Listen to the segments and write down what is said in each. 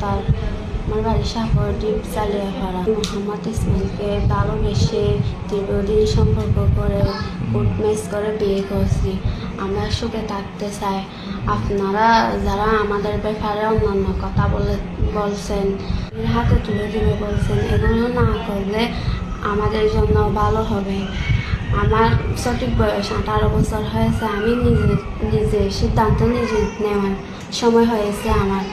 আক্তার আমার বাড়ি সাগর দ্বীপ চালিয়াপাড়া মোহাম্মদ ইসমাইলকে ভালোবেসে দীর্ঘদিন সম্পর্ক করে ম্যাচ করে বিয়ে করছি। আমরা সুখে থাকতে চাই। আপনারা যারা আমাদের ব্যাপারে অন্যান্য কথা বলে, বলছেন হাতে তুলে দিবে বলছেন, এগুলো না করলে আমাদের জন্য ভালো হবে। আমার সঠিক বয়স আঠারো বছর হয়েছে, আমি নিজে নিজে সিদ্ধান্ত নিজে নেওয়ার সময় হয়েছে আমার।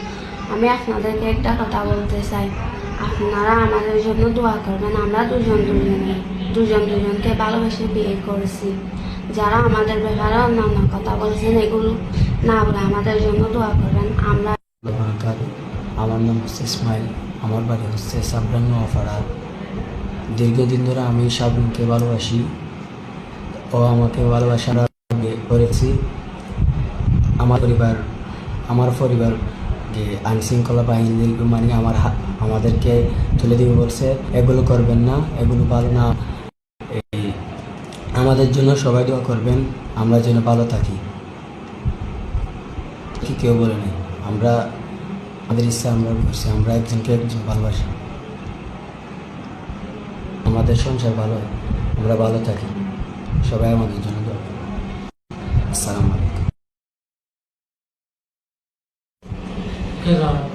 আমি আপনাদেরকে একটা কথা বলতে চাই। আপনারা আমাদের জন্য দোয়া করবেন, আমরা দুজন দুজনে দুজন দুজনকে ভালোবেসে বিয়ে করেছি। যারা আমাদের ব্যাপারে অন্যান্য কথা বলছেন, এগুলো না বলে আমাদের জন্য দোয়া করবেন। আমরা আমার নাম হচ্ছে ইসমাইল, আমার বাড়ি হচ্ছে সাবরান নোয়াপাড়া দীর্ঘদিন ধরে আমি সাবরিনকে ভালোবাসি ও আমাকে ভালোবাসার করেছি। আমার পরিবার আমার পরিবার যে আইন শৃঙ্খলা বাহিনী মানে আমার আমাদেরকে তুলে দিবে বলছে, এগুলো করবেন না, এগুলো ভালো না। এই, আমাদের জন্য সবাই দোয়া করবেন, আমরা যেন ভালো থাকি। কি কেউ বলে নেই, আমরা, আমাদের ইচ্ছা আমরা করছি, আমরা একজনকে একজন ভালোবাসি। আমাদের সংসার ভালো আমরা ভালো থাকি। সবাই আমাদের জন্য দোয়া করবেন। আসসালামু আলাইকুম। 那个